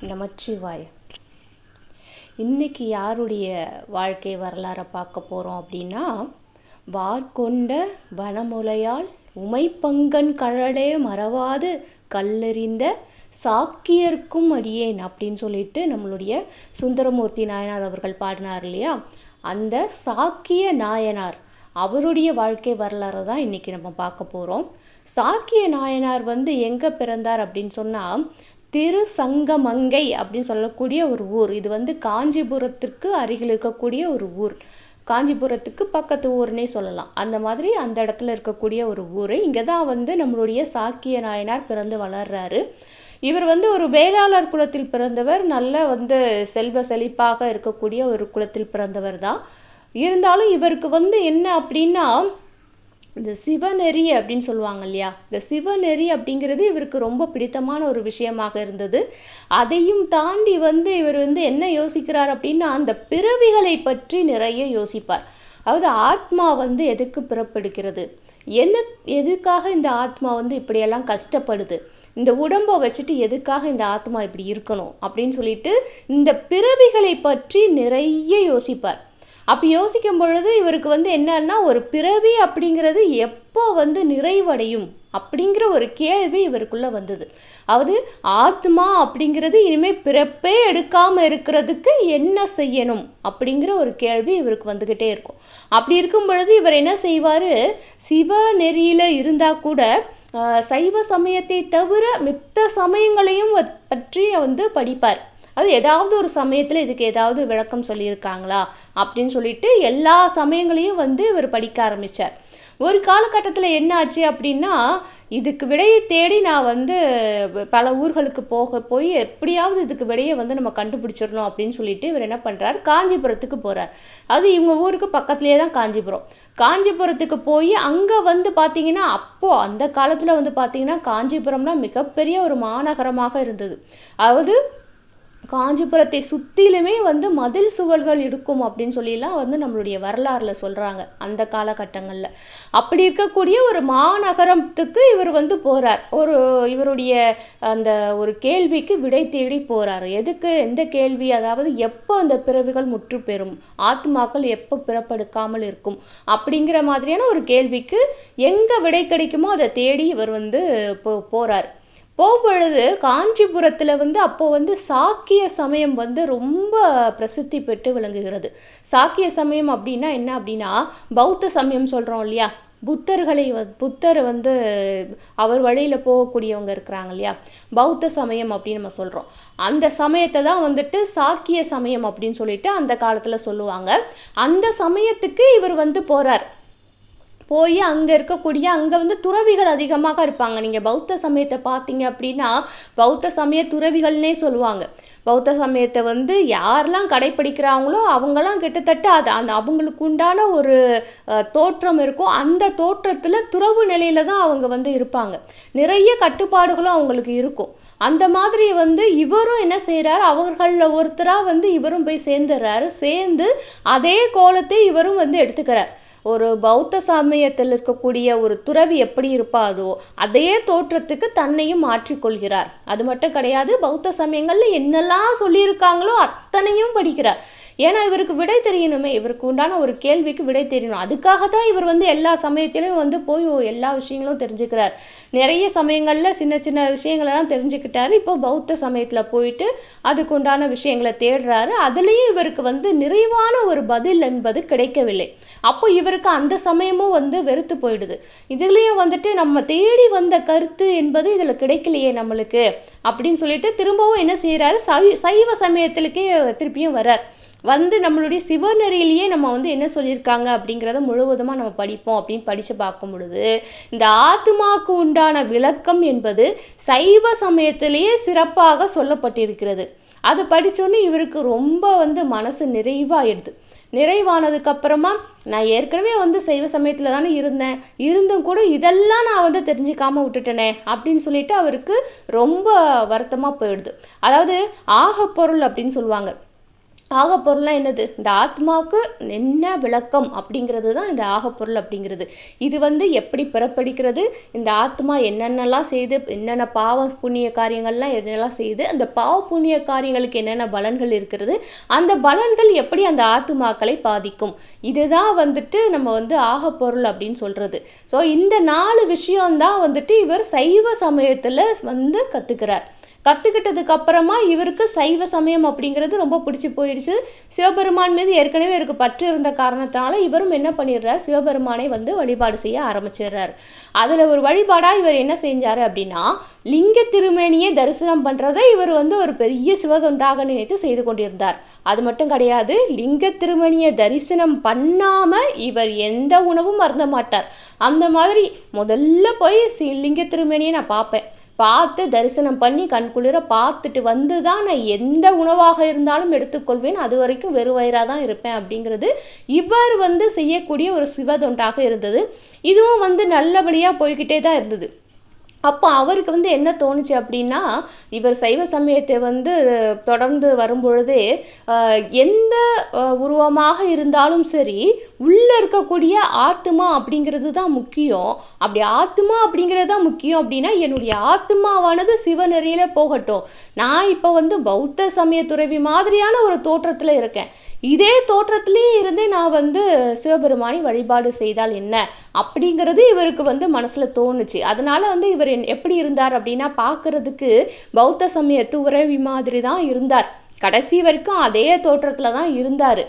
நமச்சிவாய. இன்னைக்கு யாருடைய வாழ்க்கை வரலாறை பார்க்க போகிறோம் அப்படின்னா வார்கொண்ட வனமுலையால் உமைப்பங்கன் கழலே மறவாது கல்லெறிந்த சாக்கியர்க்கும் அடியேன் அப்படின்னு சொல்லிட்டு நம்மளுடைய சுந்தரமூர்த்தி நாயனார் அவர்கள் பாடினார் இல்லையா? அந்த சாக்கிய நாயனார் அவருடைய வாழ்க்கை வரலாறு தான் இன்னைக்கு நம்ம பார்க்க போகிறோம் சாக்கிய நாயனார் வந்து எங்கே பிறந்தார் அப்படின்னு சொன்னால் திருசங்கமங்கை அப்படின்னு சொல்லக்கூடிய ஒரு ஊர். இது வந்து காஞ்சிபுரத்திற்கு அருகில் இருக்கக்கூடிய ஒரு ஊர். காஞ்சிபுரத்துக்கு பக்கத்து ஊர்னே சொல்லலாம். அந்த மாதிரி அந்த இடத்துல இருக்கக்கூடிய ஒரு ஊர். இங்கே தான் வந்து நம்மளுடைய சாக்கிய நாயனார் பிறந்து வளர்றாரு. இவர் வந்து ஒரு வேளாளர் குலத்தில் பிறந்தவர். நல்ல வந்து செல்வ செழிப்பாக இருக்கக்கூடிய ஒரு குலத்தில் பிறந்தவர் தான். இருந்தாலும் இவருக்கு வந்து என்ன அப்படின்னா இந்த சிவநெறி அப்படின்னு சொல்லுவாங்க இல்லையா? இந்த சிவநெறி அப்படிங்கிறது இவருக்கு ரொம்ப பிடித்தமான ஒரு விஷயமாக இருந்தது. அதையும் தாண்டி வந்து இவர் வந்து என்ன யோசிக்கிறார் அப்படின்னா அந்த பிறவிகளை பற்றி நிறைய யோசிப்பார். அதாவது ஆத்மா வந்து எதுக்கு பிறப்பெடுக்கிறது என்ன எதுக்காக இந்த ஆத்மா வந்து இப்படியெல்லாம் கஷ்டப்படுது? இந்த உடம்பை வச்சுட்டு எதுக்காக இந்த ஆத்மா இப்படி இருக்கணும்? அப்படின்னு சொல்லிட்டு இந்த பிறவிகளை பற்றி நிறைய யோசிப்பார். அப்படி யோசிக்கும் பொழுது இவருக்கு வந்து என்னன்னா ஒரு பிறவி அப்படிங்கிறது எப்போ வந்து நிறைவடையும் அப்படிங்கிற ஒரு கேள்வி இவருக்குள்ளே வந்தது. அதாவது ஆத்மா அப்படிங்கிறது இனிமேல் பிறப்பே எடுக்காமல் இருக்கிறதுக்கு என்ன செய்யணும் அப்படிங்கிற ஒரு கேள்வி இவருக்கு வந்துக்கிட்டே இருக்கும். அப்படி இருக்கும் பொழுது இவர் என்ன செய்வார்? சிவ நெறியில் இருந்தால் கூட சைவ சமயத்தை தவிர மித்த சமயங்களையும் பற்றி வந்து படிப்பார். அது ஏதாவது ஒரு சமயத்தில் இதுக்கு ஏதாவது விளக்கம் சொல்லியிருக்காங்களா அப்படின்னு சொல்லிட்டு எல்லா சமயங்களையும் வந்து இவர் படிக்க ஆரம்பித்தார் ஒரு காலகட்டத்தில் என்ன ஆச்சு அப்படின்னா இதுக்கு விடையை தேடி நான் வந்து பல ஊர்களுக்கு போக போய் எப்படியாவது இதுக்கு விடையை வந்து நம்ம கண்டுபிடிச்சிடணும் அப்படின்னு சொல்லிட்டு இவர் என்ன பண்ணுறார் காஞ்சிபுரத்துக்கு போகிறார் அது இவங்க ஊருக்கு பக்கத்துலேயே தான் காஞ்சிபுரம். காஞ்சிபுரத்துக்கு போய் அங்கே வந்து பார்த்தீங்கன்னா அப்போது அந்த காலத்தில் வந்து பார்த்தீங்கன்னா காஞ்சிபுரம்லாம் மிகப்பெரிய ஒரு மாநகரமாக இருந்தது. அதாவது காஞ்சிபுரத்தை சுற்றிலுமே வந்து மதில் சுவர்கள் இருக்கும் அப்படின்னு சொல்லிலாம் வந்து நம்மளுடைய வரலாறுல சொல்கிறாங்க அந்த காலகட்டங்களில். அப்படி இருக்கக்கூடிய ஒரு மாநகரத்துக்கு இவர் வந்து போகிறார் ஒரு இவருடைய அந்த ஒரு கேள்விக்கு விடை தேடி போகிறார் எதுக்கு எந்த கேள்வி? அதாவது எப்போ அந்த பிறவிகள் முற்று பெறும் ஆத்மாக்கள் எப்போ பிறப்பெடுக்காமல் இருக்கும்? அப்படிங்கிற மாதிரியான ஒரு கேள்விக்கு எங்கே விடை கிடைக்குமோ அதை தேடி இவர் வந்து போ போகிறார் போகும்பொழுது காஞ்சிபுரத்தில் வந்து அப்போ வந்து சாக்கிய சமயம் வந்து ரொம்ப பிரசித்தி பெற்று விளங்குகிறது. சாக்கிய சமயம் அப்படின்னா என்ன அப்படின்னா பௌத்த சமயம் சொல்கிறோம் இல்லையா? புத்தர்களை புத்தர் வந்து அவர் வழியில் போகக்கூடியவங்க இருக்கிறாங்க இல்லையா? பௌத்த சமயம் அப்படின்னு நம்ம சொல்கிறோம் அந்த சமயத்தை தான் வந்துட்டு சாக்கிய சமயம் அப்படின்னு சொல்லிட்டு அந்த காலத்தில் சொல்லுவாங்க. அந்த சமயத்துக்கு இவர் வந்து போகிறார் போய் அங்கே இருக்கக்கூடிய அங்கே வந்து துறவிகள் அதிகமாக இருப்பாங்க. நீங்கள் பௌத்த சமயத்தை பார்த்தீங்க அப்படின்னா பௌத்த சமய துறவிகள்னே சொல்லுவாங்க. பௌத்த சமயத்தை வந்து யாரெல்லாம் கடைப்பிடிக்கிறாங்களோ அவங்கெல்லாம் கிட்டத்தட்ட அது அந்த அவங்களுக்கு உண்டான ஒரு தோற்றம் இருக்கும் அந்த தோற்றத்தில் துறவு நிலையில தான் அவங்க வந்து இருப்பாங்க. நிறைய கட்டுப்பாடுகளும் அவங்களுக்கு இருக்கும். அந்த மாதிரி வந்து இவரும் என்ன செய்கிறார் அவர்களில் ஒருத்தராக வந்து இவரும் போய் சேர்ந்துடுறாரு சேர்ந்து அதே கோலத்தை இவரும் வந்து எடுத்துக்கிறார். ஒரு பௌத்த சமயத்தில் இருக்கக்கூடிய ஒரு துறவி எப்படி இருப்பாரோ அதே தோற்றத்துக்கு தன்னையும் மாற்றிக்கொள்கிறார் அது மட்டும் கிடையாது பௌத்த சமயங்களில் என்னெல்லாம் சொல்லியிருக்காங்களோ அத்தனையும் படிக்கிறார். ஏன்னா இவருக்கு விடை தெரியணுமே இவருக்கு உண்டான ஒரு கேள்விக்கு விடை தெரியணும். அதுக்காக தான் இவர் வந்து எல்லா சமயத்திலையும் வந்து போய் எல்லா விஷயங்களும் தெரிஞ்சுக்கிறார். நிறைய சமயங்களில் சின்ன சின்ன விஷயங்களெல்லாம் தெரிஞ்சுக்கிட்டாரு. இப்போ பௌத்த சமயத்தில் போயிட்டு அதுக்கு உண்டான விஷயங்களை தேடுறாரு. அதுலேயும் இவருக்கு வந்து நிறைவான ஒரு பதில் என்பது கிடைக்கவில்லை. அப்போ இவருக்கு அந்த சமயமும் வந்து வெறுத்து போயிடுது. இதுலேயும் வந்துட்டு நம்ம தேடி வந்த கருத்து என்பது இதில் கிடைக்கலையே நம்மளுக்கு அப்படின்னு சொல்லிட்டு திரும்பவும் என்ன செய்கிறாரு சை சைவ சமயத்திலுக்கே திருப்பியும் வர்றார். வந்து நம்மளுடைய சிவநெறியிலேயே நம்ம வந்து என்ன சொல்லியிருக்காங்க அப்படிங்கிறத முழுவதுமாக நம்ம படிப்போம் அப்படின்னு படித்து பார்க்கும் பொழுது இந்த ஆத்மாவுக்கு உண்டான விளக்கம் என்பது சைவ சமயத்திலேயே சிறப்பாக சொல்லப்பட்டிருக்கிறது. அது படித்தோன்னே இவருக்கு ரொம்ப வந்து மனசு நிறைவாயிடுது. நிறைவானதுக்கு அப்புறமா நான் ஏற்கனவே வந்து சைவ சமயத்தில் தானே இருந்தேன். இருந்தும் கூட இதெல்லாம் நான் வந்து தெரிஞ்சுக்காம விட்டுட்டேனே அப்படின்னு சொல்லிட்டு அவருக்கு ரொம்ப வருத்தமாக போயிடுது. அதாவது ஆக பொருள் அப்படின்னு சொல்லுவாங்க. ஆகப்பொருள்லாம் என்னது? இந்த ஆத்மாவுக்கு என்ன விளக்கம் அப்படிங்கிறது தான் இந்த ஆகப்பொருள் அப்படிங்கிறது. இது வந்து எப்படி பிறப்படிக்கிறது? இந்த ஆத்மா என்னென்னலாம் செய்து என்னென்ன பாவ புண்ணிய காரியங்கள்லாம் என்னெல்லாம் செய்து அந்த பாவ புண்ணிய காரியங்களுக்கு என்னென்ன பலன்கள் இருக்கிறது? அந்த பலன்கள் எப்படி அந்த ஆத்மாக்களை பாதிக்கும்? இதுதான் வந்துட்டு நம்ம வந்து ஆகப்பொருள் அப்படின்னு சொல்கிறது ஸோ இந்த நாலு விஷயம்தான் வந்துட்டு இவர் சைவ சமயத்தில் வந்து கற்றுக்கிறார் கற்றுக்கிட்டதுக்கு அப்புறமா இவருக்கு சைவ சமயம் அப்படிங்கிறது ரொம்ப பிடிச்சி போயிடுச்சு. சிவபெருமான் மீது ஏற்கனவே இவருக்கு பற்று இருந்த காரணத்தினால இவரும் என்ன பண்ணிடுறார்? சிவபெருமானை வந்து வழிபாடு செய்ய ஆரம்பிச்சிடுறார். அதில் ஒரு வழிபாடாக இவர் என்ன செஞ்சார் அப்படின்னா லிங்க திருமேனியை தரிசனம் பண்ணுறதை இவர் வந்து ஒரு பெரிய சிவதொண்டாக நினைத்து செய்து கொண்டிருந்தார். அது மட்டும் கிடையாது லிங்க திருமணியை தரிசனம் பண்ணாமல் இவர் எந்த உணவும் மறந்த மாட்டார். அந்த மாதிரி முதல்ல போய் லிங்க திருமேனியை நான் பார்ப்பேன். பார்த்து தரிசனம் பண்ணி கண்குளிர பார்த்துட்டு வந்து தான் நான் எந்த உணவாக இருந்தாலும் எடுத்துக்கொள்வேன். அது வரைக்கும் வெறும் வயிறாக தான் இருப்பேன் அப்படிங்கிறது இவர் வந்து செய்யக்கூடிய ஒரு சிவதொண்டாக இருந்தது. இதுவும் வந்து நல்லபடியாக போய்கிட்டே தான் இருந்தது. அப்போ அவருக்கு வந்து என்ன தோணுச்சு அப்படின்னா இவர் சைவ சமயத்தை வந்து தொடர்ந்து வரும்பொழுதே எந்த உருவமாக இருந்தாலும் சரி உள்ளே இருக்கக்கூடிய ஆத்மா அப்படிங்கிறது தான் முக்கியம். அப்படி ஆத்மா அப்படிங்கிறது தான் முக்கியம் அப்படின்னா என்னுடைய ஆத்மாவானது சிவநெறியில் போகட்டும். நான் இப்போ வந்து பௌத்த சமய துறவி மாதிரியான ஒரு தோற்றத்தில் இருக்கேன். இதே தோற்றத்திலே இருந்தே நான் வந்து சிவபெருமானை வழிபாடு செய்தால் என்ன? அப்படிங்கிறது இவருக்கு வந்து மனசில் தோணுச்சு. அதனால வந்து இவர் என்- எப்படி இருந்தார் அப்படின்னா பார்க்குறதுக்கு பௌத்த சமய துறவி மாதிரி தான் இருந்தார். கடைசி வரைக்கும் அதே தோற்றத்தில் தான் இருந்தார்.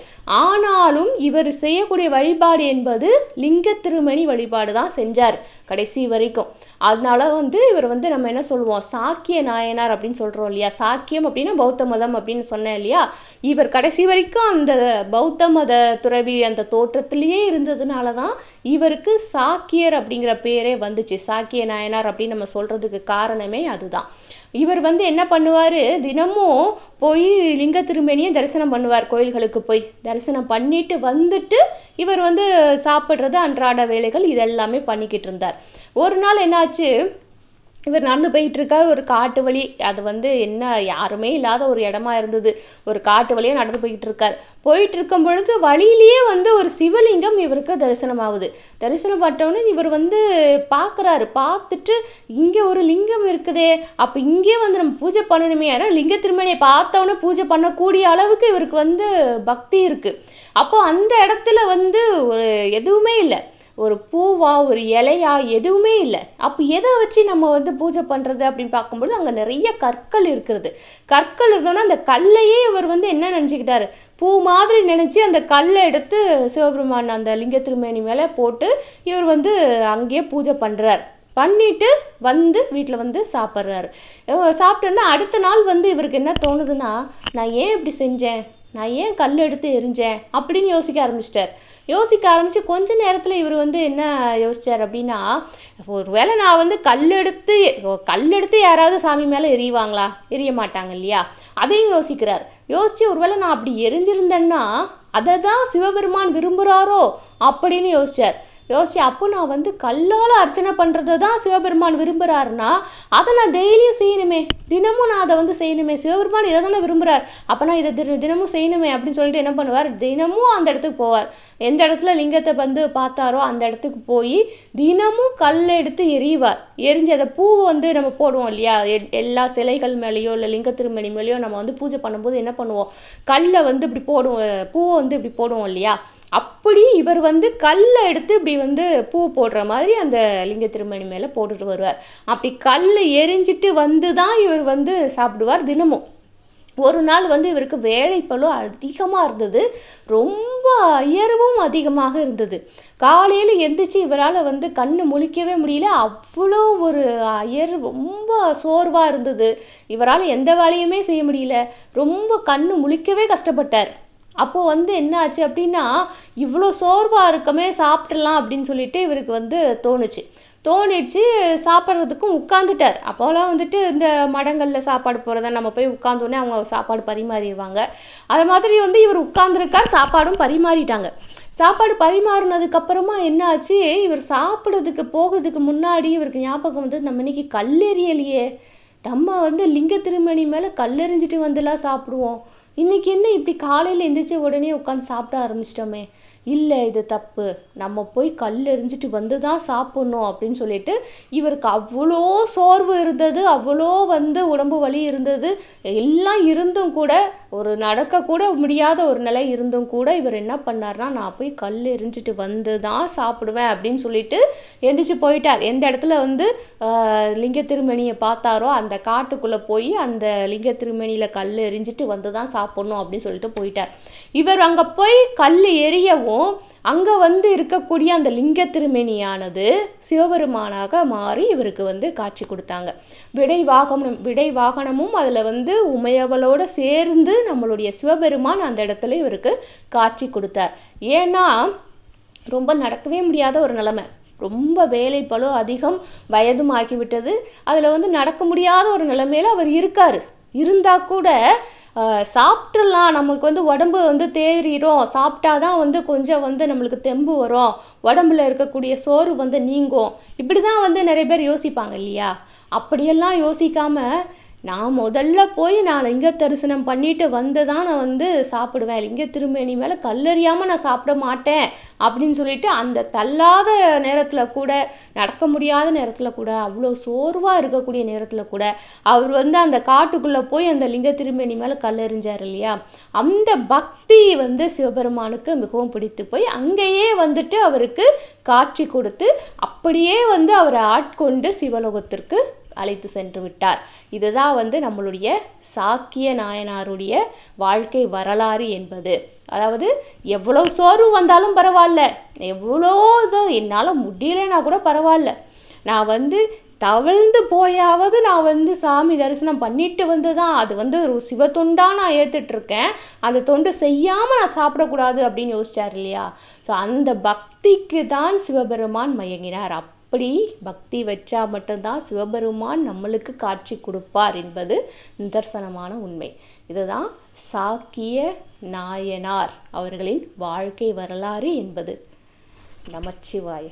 ஆனாலும் இவர் செய்யக்கூடிய வழிபாடு என்பது லிங்க திருமணி வழிபாடு தான் செஞ்சார் கடைசி வரைக்கும். அதனால வந்து இவர் வந்து நம்ம என்ன சொல்லுவோம்? சாக்கிய நாயனார் அப்படின்னு சொல்றோம் இல்லையா? சாக்கியம் அப்படின்னா பௌத்த மதம் அப்படின்னு சொன்னேன் இல்லையா? இவர் கடைசி வரைக்கும் அந்த பௌத்த மத துறவி அந்த தோற்றத்திலேயே இருந்ததுனால தான் இவருக்கு சாக்கியர் அப்படிங்கிற பேரே வந்துச்சு. சாக்கிய நாயனார் அப்படின்னு நம்ம சொல்றதுக்கு காரணமே அதுதான். இவர் வந்து என்ன பண்ணுவார்? தினமும் போய் லிங்க திருமேனியை தரிசனம் பண்ணுவார் கோயில்களுக்கு போய். தரிசனம் பண்ணிட்டு வந்துட்டு இவர் வந்து சாப்பிட்றது அன்றாட வேலைகள் இதெல்லாமே பண்ணிக்கிட்டு இருந்தார். ஒரு நாள் என்னாச்சு? இவர் நடந்து போயிட்டுருக்காரு. ஒரு காட்டு வழி அது வந்து என்ன யாருமே இல்லாத ஒரு இடமா இருந்தது. ஒரு காட்டு வழியாக நடந்து போயிட்டு இருக்கார் போயிட்டு இருக்கும் பொழுது வழியிலேயே வந்து ஒரு சிவலிங்கம் இவருக்கு தரிசனம் ஆகுது தரிசனம் பட்டவுடனே இவர் வந்து பார்க்குறாரு. பார்த்துட்டு இங்கே ஒரு லிங்கம் இருக்குதே. அப்போ இங்கே வந்து நம்ம பூஜை பண்ணணுமே. ஏன்னா லிங்க திருமணியை பார்த்தோன்னே பூஜை பண்ணக்கூடிய அளவுக்கு இவருக்கு வந்து பக்தி இருக்குது அப்போ அந்த இடத்துல வந்து ஒரு எதுவுமே இல்லை. ஒரு பூவா ஒரு இலையா எதுவுமே இல்லை. அப்போ எதை வச்சு நம்ம வந்து பூஜை பண்ணுறது அப்படின்னு பார்க்கும்போது அங்கே நிறைய கற்கள் இருக்கிறது. கற்கள் இருந்தோன்னா அந்த கல்லையே இவர் வந்து என்ன நினச்சிக்கிட்டாரு? பூ மாதிரி நினச்சி அந்த கல்லை எடுத்து சிவபெருமான் அந்த லிங்க திருமேனி மேலே போட்டு இவர் வந்து அங்கேயே பூஜை பண்ணுறார் பண்ணிட்டு வந்து வீட்டில் வந்து சாப்பிட்றாரு. சாப்பிட்டோன்னா அடுத்த நாள் வந்து இவருக்கு என்ன தோணுதுன்னா நான் ஏன் இப்படி செஞ்சேன்? நான் ஏன் கல் எடுத்து எரிஞ்சேன்? அப்படின்னு யோசிக்க ஆரம்பிச்சிட்டார். யோசிக்க ஆரம்பித்து கொஞ்ச நேரத்தில் இவர் வந்து என்ன யோசிச்சார் அப்படின்னா ஒருவேளை நான் வந்து கல் எடுத்து கல் எடுத்து யாராவது சாமி மேலே எறிவாங்களா? எரிய மாட்டாங்க இல்லையா? அதையும் யோசிக்கிறார். யோசித்து ஒருவேளை நான் அப்படி எரிஞ்சிருந்தேன்னா அதை தான் சிவபெருமான் விரும்புகிறாரோ அப்படின்னு யோசித்தார் யோசிச்சு அப்போ நான் வந்து கல்லால் அர்ச்சனை பண்ணுறது தான் சிவபெருமான் விரும்புகிறாருன்னா அதை நான் டெய்லியும் செய்யணுமே. தினமும் நான் அதை வந்து செய்யணுமே. சிவபெருமான் இதை தானே விரும்புகிறார் அப்போ நான் இதை தினமும் செய்யணுமே அப்படின்னு சொல்லிட்டு என்ன பண்ணுவார்? தினமும் அந்த இடத்துக்கு போவார். எந்த இடத்துல லிங்கத்தை வந்து பார்த்தாரோ அந்த இடத்துக்கு போய் தினமும் கல் எடுத்து எறிவார். எரிஞ்சு அதை பூ வந்து நம்ம போடுவோம் இல்லையா? எல்லா சிலைகள் மேலேயோ இல்லை லிங்க திருமணி மேலேயோ நம்ம வந்து பூஜை பண்ணும்போது என்ன பண்ணுவோம்? கல்லை வந்து இப்படி போடுவோம் பூவை வந்து இப்படி போடுவோம் இல்லையா? அப்படி இவர் வந்து கல்லை எடுத்து இப்படி வந்து பூ போடுற மாதிரி அந்த லிங்க திருமணி மேலே போட்டுட்டு வருவார். அப்படி கல் எரிஞ்சிட்டு வந்து தான் இவர் வந்து சாப்பிடுவார் தினமும். ஒரு நாள் வந்து இவருக்கு வேலைப்பளு அதிகமாக இருந்தது. ரொம்ப அயர்வும் அதிகமாக இருந்தது. காலையில் எந்திரிச்சு இவரால் வந்து கண் முழிக்கவே முடியல. அவ்வளோ ஒரு அயர் ரொம்ப சோர்வாக இருந்தது. இவரால் எந்த வேலையுமே செய்ய முடியல. ரொம்ப கண் முழிக்கவே கஷ்டப்பட்டார். அப்போது வந்து என்ன ஆச்சு அப்படின்னா இவ்வளோ சோர்வாக இருக்கமே சாப்பிட்றலாம் அப்படின்னு சொல்லிட்டு இவருக்கு வந்து தோணுச்சு. தோணிடுச்சு சாப்பிட்றதுக்கும் உட்காந்துட்டார் அப்போலாம் வந்துட்டு இந்த மடங்களில் சாப்பாடு போகிறத நம்ம போய் உட்காந்தோடனே அவங்க சாப்பாடு பரிமாறிடுவாங்க. அது மாதிரி வந்து இவர் உட்காந்துருக்கார் சாப்பாடும் பரிமாறிட்டாங்க. சாப்பாடு பரிமாறினதுக்கப்புறமா என்னாச்சு என்ன ஆச்சு இவர் சாப்பிட்றதுக்கு போகிறதுக்கு முன்னாடி இவருக்கு ஞாபகம் வந்து நம்ம இன்னைக்கு கல்லெறியலையே. நம்ம வந்து லிங்க திருமணி மேலே கல்லெறிஞ்சிட்டு வந்துலாம் சாப்பிடுவோம். இன்னைக்கு என்ன இப்படி காலையில் எந்திரிச்ச உடனே உட்காந்து சாப்பிட ஆரம்பிச்சிட்டோமே? இல்லை இது தப்பு. நம்ம போய் கல் எறிஞ்சிட்டு வந்து தான் சாப்பிட்ணும் அப்படின்னு சொல்லிட்டு இவருக்கு அவ்வளோ சோர்வு இருந்தது அவ்வளோ வந்து உடம்பு வலி இருந்தது. எல்லாம் இருந்தும் கூட ஒரு நடக்கக்கூட முடியாத ஒரு நிலை இருந்தும் கூட இவர் என்ன பண்ணார்னா நான் போய் கல் எறிஞ்சிட்டு வந்து தான் சாப்பிடுவேன் அப்படின்னு சொல்லிட்டு எந்திரிச்சு போயிட்டார். எந்த இடத்துல வந்து லிங்க திருமணியை பார்த்தாரோ அந்த காட்டுக்குள்ளே போய் அந்த லிங்க திருமணியில் கல் எரிஞ்சிட்டு வந்து தான் சாப்பிட்ணும் அப்படின்னு சொல்லிட்டு போயிட்டார். இவர் அங்கே போய் கல் எரியவும் அங்கே வந்து இருக்கக்கூடிய அந்த லிங்க திருமேனியானது சிவபெருமானாக மாறி இவருக்கு வந்து காட்சி கொடுத்தாங்க. விடை வாகனம் விடை வாகனமும் அதில் வந்து உமையவளோட சேர்ந்து நம்மளுடைய சிவபெருமான் அந்த இடத்துல இவருக்கு காட்சி கொடுத்தார். ஏன்னா ரொம்ப நடக்கவே முடியாத ஒரு நிலைமை. ரொம்ப வேலை பளு அதிகம் வயதும் ஆகிவிட்டது. அதில் வந்து நடக்க முடியாத ஒரு நிலைமையில் அவர் இருக்கார். இருந்தால் கூட சாப்பிட்றலாம் நமக்கு வந்து உடம்பு வந்து தேறிடும் சாப்பிட்டாதான் வந்து கொஞ்சம் வந்து நம்மளுக்கு தெம்பு வரும். உடம்புல இருக்கக்கூடிய சோறு வந்து நீங்கும். இப்படி தான் வந்து நிறைய பேர் யோசிப்பாங்க இல்லையா? அப்படியெல்லாம் யோசிக்காமல் நான் முதல்ல போய் நான் லிங்க தரிசனம் பண்ணிட்டு வந்து தான் நான் வந்து சாப்பிடுவேன். லிங்க திருமேனி மேலே கல்லறியாமல் நான் சாப்பிட மாட்டேன் அப்படின்னு சொல்லிட்டு அந்த தள்ளாத நேரத்தில் கூட நடக்க முடியாத நேரத்தில் கூட அவ்வளோ சோர்வாக இருக்கக்கூடிய நேரத்தில் கூட அவர் வந்து அந்த காட்டுக்குள்ளே போய் அந்த லிங்க திருமேனி மேலே கல்லெறிஞ்சார் இல்லையா? அந்த பக்தி வந்து சிவபெருமானுக்கு மிகவும் பிடித்து போய் அங்கேயே வந்துட்டு அவருக்கு காட்சி கொடுத்து அப்படியே வந்து அவரை ஆட்கொண்டு சிவலோகத்திற்கு அழைத்து சென்று விட்டார். இதுதான் வந்து நம்மளுடைய சாக்கிய நாயனாருடைய வாழ்க்கை வரலாறு என்பது. அதாவது எவ்வளோ சோர்வு வந்தாலும் பரவாயில்ல. எவ்வளோ இது என்னால் முடியலைன்னா கூட பரவாயில்ல. நான் வந்து தவழ்ந்து போயாவது நான் வந்து சாமி தரிசனம் பண்ணிட்டு வந்து தான் அது வந்து ஒரு தொண்டாக நான் ஏற்றுட்ருக்கேன் இருக்கேன் அந்த தொண்டு செய்யாமல் நான் சாப்பிடக்கூடாது அப்படின்னு யோசிச்சார் இல்லையா? ஸோ அந்த பக்திக்கு தான் சிவபெருமான் மயங்கினார். அப்படி பக்தி வச்சா மட்டும்தான் சிவபெருமான் நம்மளுக்கு காட்சி கொடுப்பார் என்பது நிதர்சனமான உண்மை. இதுதான் சாக்கிய நாயனார் அவர்களின் வாழ்க்கை வரலாறு என்பது. நமச்சிவாய.